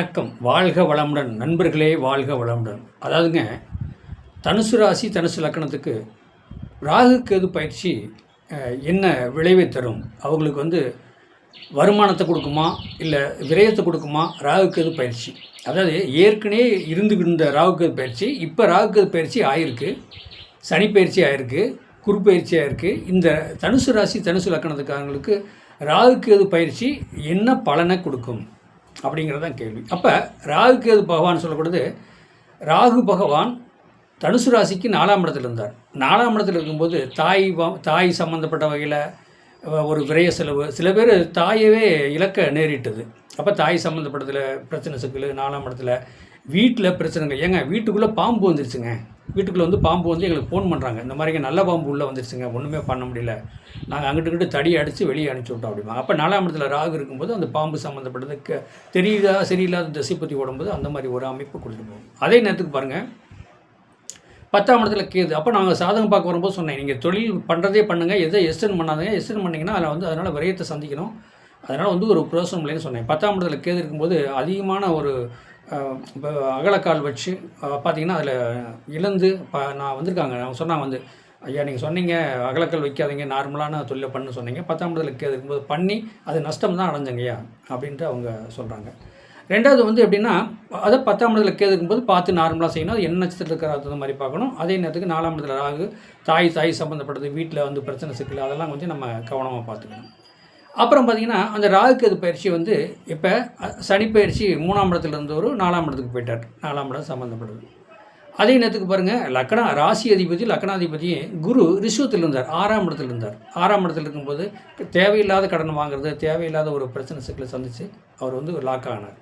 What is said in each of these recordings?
வணக்கம். வாழ்க வளமுடன். நண்பர்களே வாழ்க வளமுடன். அதாவதுங்க தனுசு ராசி தனுசு லக்கணத்துக்கு ராகு கேது பயிற்சி என்ன விளைவை தரும்? அவங்களுக்கு வந்து வருமானத்தை கொடுக்குமா? இல்லை விரயத்தை கொடுக்குமா? ராகு கேது பயிற்சி. அதாவது ஏற்கனவே இருந்துகிட்டு ராகு கேது பயிற்சி இப்போ ராகு கேது பயிற்சி ஆயிருக்கு. சனி பயிற்சி ஆயிருக்கு. குரு ஆயிருக்கு. இந்த தனுசு ராசி தனுசு லக்கணத்துக்காரங்களுக்கு ராகு கேது பயிற்சி என்ன பலனை கொடுக்கும்? அப்படிங்கிறது தான் கேள்வி. அப்போ ராகு கேது பகவான் சொல்லக்கூடாது ராகு பகவான் தனுசு ராசிக்கு நாலாம் இடத்துல இருந்தார். நாலாம் இடத்துல இருக்கும்போது தாய் தாய் சம்மந்தப்பட்ட வகையில் ஒரு விரய செலவு. சில பேர் தாயவே இழக்க நேரிட்டது. அப்போ தாய் சம்மந்தப்பட்டதில் பிரச்சனை சிக்கல் நாலாம் இடத்துல வீட்டில் பிரச்சனைங்க ஏங்க வீட்டுக்குள்ளே பாம்பு வந்துருச்சுங்க. வீட்டுக்குள்ளே வந்து பாம்பு வந்து எங்களுக்கு ஃபோன் பண்ணுறாங்க இந்த மாதிரி நல்ல பாம்பு உள்ளே வந்துருச்சுங்க. ஒன்றுமே பண்ண முடியல. நாங்கள் அங்கிட்டு இங்கிட்டு தடி அடித்து வெளியே அனுப்பிச்சி விட்டோம் அப்படிமா அப்போ நாலாம் இடத்துல ராகு இருக்கும்போது அந்த பாம்பு சம்மந்தப்பட்டது க தெரியுதா சரியில்லாத திசை பற்றி ஓடும்போது அந்த மாதிரி ஒரு அமைப்பு கொடுத்துட்டு போகும் அதே நேரத்துக்கு பாருங்கள் பத்தாம் இடத்துல கேது. அப்போ நாங்கள் சாதகம் பார்க்க வரும்போது சொன்னேன். நீங்கள் தொழில் பண்ணுறதே பண்ணுங்கள் எதை எஸ்டன் பண்ணாதீங்க. எஸ்டன் பண்ணிங்கன்னா அதில் வந்து அதனால் விரயத்தை சந்திக்கணும். அதனால் வந்து ஒரு பிரயோசனம் இல்லைன்னு சொன்னேன். பத்தாம் இடத்துல கேது இருக்கும்போது அதிகமான ஒரு இப்போ அகலக்கால் வச்சு பார்த்தீங்கன்னா அதில் இழந்து ப நான் வந்திருக்காங்க. அவங்க சொன்னாங்க வந்து ஐயா நீங்கள் சொன்னீங்க அகலக்கல் வைக்காதீங்க நார்மலான தொழிலை பண்ணு சொன்னீங்க. பத்தாம் இடத்துல கேது இருக்கும்போது பண்ணி அது நஷ்டம் தான் அடைஞ்சங்கய்யா அப்படின்ட்டு அவங்க சொல்கிறாங்க ரெண்டாவது வந்து எப்படின்னா அதை பத்தாம் இடத்துல கேதுக்கும்போது பார்த்து நார்மலாக செய்யணும். அது என்ன நட்சத்திரத்தில் இருக்கிற மாதிரி பார்க்கணும். அதே நேரத்துக்கு நாலாம் இடத்துல ராகு தாய் தாய் சம்மந்தப்பட்டது வீட்டில் வந்து பிரச்சனை சிக்கல் அதெல்லாம் கொஞ்சம் நம்ம கவனமாக பார்த்துக்கணும். அப்புறம் பார்த்தீங்கன்னா அந்த ராகு பயிற்சி வந்து இப்போ சனி பயிற்சி மூணாம் இடத்துல இருந்தவரும் நாலாம் இடத்துக்கு போயிட்டார். நாலாம் இடம் சம்மந்தப்பட்டது அதே நேரத்துக்கு பாருங்கள் லக்னா ராசி அதிபதி லக்னாதிபதி குரு ரிஷுவத்தில் இருந்தார். ஆறாம் இடத்துல இருந்தார். ஆறாம் இடத்துல இருக்கும்போது தேவையில்லாத கடன் வாங்குறது தேவையில்லாத ஒரு பிரச்சனை சிக்கலை சந்தித்து அவர் வந்து லாக் ஆனார்.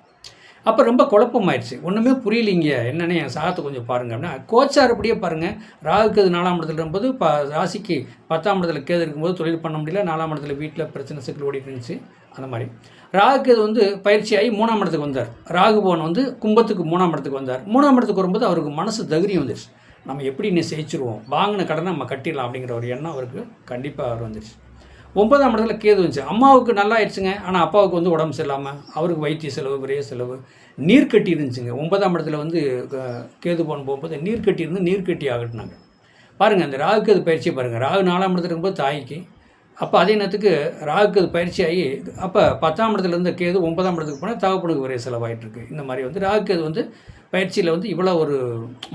அப்போ ரொம்ப குழப்பமாயிடுச்சு. ஒன்றுமே புரியலிங்க. என்னென்னு என் சாகத்தை கொஞ்சம் பாருங்க அப்படின்னா கோச்சார் அப்படியே பாருங்கள் ராகுக்கு அது நாலாம் இடத்துல இருக்கும்போது ப ராசிக்கு பத்தாம் இடத்துல கேது இருக்கும்போது தொழில் பண்ண முடியல. நாலாம் இடத்துல வீட்டில் பிரச்சனை சிக்கல் ஓடிட்டு இருந்துச்சு. அந்த மாதிரி. ராகுக்கு அது வந்து பயிற்சியாகி மூணாம் இடத்துக்கு வந்தார். ராகுபவன் வந்து கும்பத்துக்கு மூணாம் இடத்துக்கு வந்தார். மூணாம் இடத்துக்கு வரும்போது அவருக்கு மனசு தைரியம் வந்துருச்சு. நம்ம எப்படி இன்னும் ஜெயிச்சிருவோம் வாங்கின கடனை நம்ம கட்டிடலாம் அப்படிங்கிற ஒரு எண்ணம் அவருக்கு கண்டிப்பாக அவர் வந்துருச்சு. ஒன்பதாம் இடத்துல கேது வந்துச்சு. அம்மாவுக்கு நல்லா ஆயிடுச்சுங்க ஆனால் அப்பாவுக்கு வந்து உடம்பு சரியில்லாமல் அவருக்கு வைத்திய செலவு பெரிய செலவு நீர் கட்டி இருந்துச்சுங்க. ஒன்பதாம் இடத்துல வந்து கேது போன போகும்போது நீர் கட்டி இருந்து நீர் கட்டி ஆகட்டினாங்க பாருங்கள் அந்த ராகு கேது பயிற்சி பாருங்கள் ராகு நாலாம் இடத்துல இருக்கும்போது தாய்க்கு அப்போ அதே நேரத்துக்கு ராகு அது பயிற்சி ஆகி அப்போ பத்தாம் இடத்துலேருந்து கேது ஒன்பதாம் இடத்துக்கு போனால் தகப்பனுக்கு ஒரே செலவாயிட்டுருக்கு இந்த மாதிரி வந்து ராகு அது வந்து பயிற்சியில் வந்து இவ்வளோ ஒரு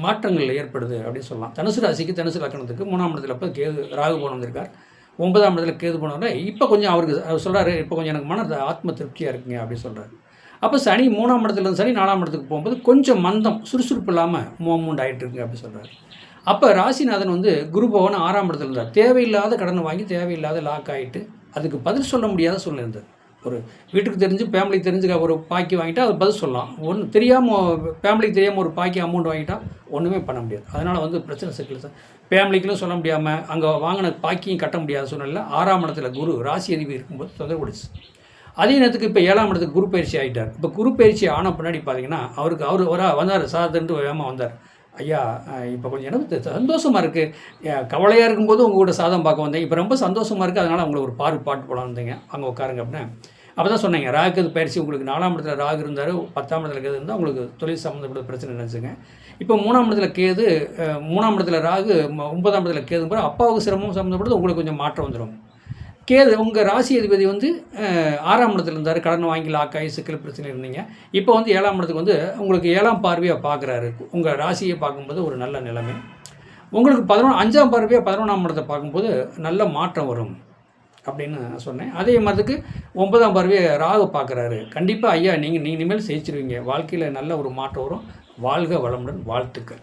மாற்றங்கள் ஏற்படுது அப்படின்னு சொல்லலாம். தனுசு ராசிக்கு தனுசு லக்கணத்துக்கு மூணாம் இடத்துல அப்போ கேது ராகு போன வந்திருக்கார். ஒன்பதாம் இடத்துல கேது போனவரை இப்போ கொஞ்சம் அவருக்கு அவர் சொல்கிறாரு இப்போ கொஞ்சம் எனக்கு மன ஆத்ம திருப்தியாக இருக்குங்க அப்படின்னு சொல்கிறாரு அப்போ சனி மூணாம் இடத்துலேருந்து சனி நாலாம் இடத்துக்கு போகும்போது கொஞ்சம் மந்தம் சுறுசுறுப்பு இல்லாமல் மூமெண்ட் ஆகிட்டு இருக்குங்க அப்படின்னு சொல்கிறாரு அப்போ ராசிநாதன் வந்து குரு பவன் ஆறாம் இடத்துல இருந்தார். தேவையில்லாத கடனை வாங்கி தேவையில்லாத லாக் ஆகிட்டு அதுக்கு பதில் சொல்ல முடியாத சூழ்நிலை இருந்தது. ஒரு வீட்டுக்கு தெரிஞ்சு ஃபேமிலிக்கு தெரிஞ்சு ஒரு பாக்கி வாங்கிட்டால் அது பதில் சொல்லலாம். ஒன்று தெரியாமல் ஃபேமிலிக்கு தெரியாமல் ஒரு பாக்கி அமௌண்ட் வாங்கிட்டால் ஒன்றுமே பண்ண முடியாது. அதனால் வந்து பிரச்சனை சிக்கல் சார் ஃபேமிலிக்கும் சொல்ல முடியாமல் அங்கே வாங்கின பாக்கியும் கட்ட முடியாத சூழ்நிலை ஆறாம் இடத்துல குரு ராசி அதிபதி இருக்கும்போது தொந்தரவு கொடுச்சு அதே நேரத்துக்கு இப்போ ஏழாம் இடத்துக்கு குரு பயிற்சி ஆகிட்டார் இப்போ குரு பயிற்சி ஆன பின்னாடி பார்த்தீங்கன்னா அவருக்கு அவர் ஒரு வந்தார் சாதன்ட்டு வேகமாக வந்தார். ஐயா இப்போ கொஞ்சம் எனக்கு சந்தோஷமாக இருக்குது கவலையாக இருக்கும்போது உங்கள் கூட சாதம் பார்க்க வந்தேன். இப்போ ரொம்ப சந்தோஷமாக இருக்குது அதனால் அவங்களுக்கு ஒரு பாரு பாட்டு போட வந்தீங்க அங்கே உட்காருங்க அப்படின்னு அப்போ தான் சொன்னீங்க ராகுக்கு பயிற்சி உங்களுக்கு நாலாம் இடத்துல ராகு இருந்தார் பத்தாம் இடத்துல கேது இருந்தால் உங்களுக்கு தொழில் சம்மந்தப்பட்ட பிரச்சனை நினச்சிங்க இப்போ மூணாம் இடத்துல கேது மூணாம் இடத்துல ராகு ஒன்பதாம் இடத்துல கேது போகிற அப்பாவுக்கு சிரமம் சம்மந்தப்பட்டது உங்களுக்கு கொஞ்சம் மாற்றம் வந்துடும் கேது உங்கள் ராசி அதிபதி வந்து ஆறாம் இடத்துல இருந்தார் கடன் வாங்கி லாக்காகி சிக்கல் பிரச்சனை இருந்தீங்க. இப்போ வந்து ஏழாம் இடத்துக்கு வந்து உங்களுக்கு ஏழாம் பார்வையாக பார்க்குறாரு உங்கள் ராசியை பார்க்கும்போது ஒரு நல்ல நிலைமை. உங்களுக்கு பதினொன்று அஞ்சாம் பார்வையாக பதினொன்றாம் இடத்தை பார்க்கும்போது நல்ல மாற்றம் வரும் அப்படின்னு நான் சொன்னேன். அதே மாதிரிக்கு ஒன்பதாம் பார்வையை ராகு பார்க்குறாரு. கண்டிப்பாக ஐயா நீங்கள் நீங்கள் இனிமேல் ஜெயிச்சிருவீங்க. வாழ்க்கையில் நல்ல ஒரு மாற்றம் வரும். வாழ்க வளமுடன் வாழ்த்துக்கள்.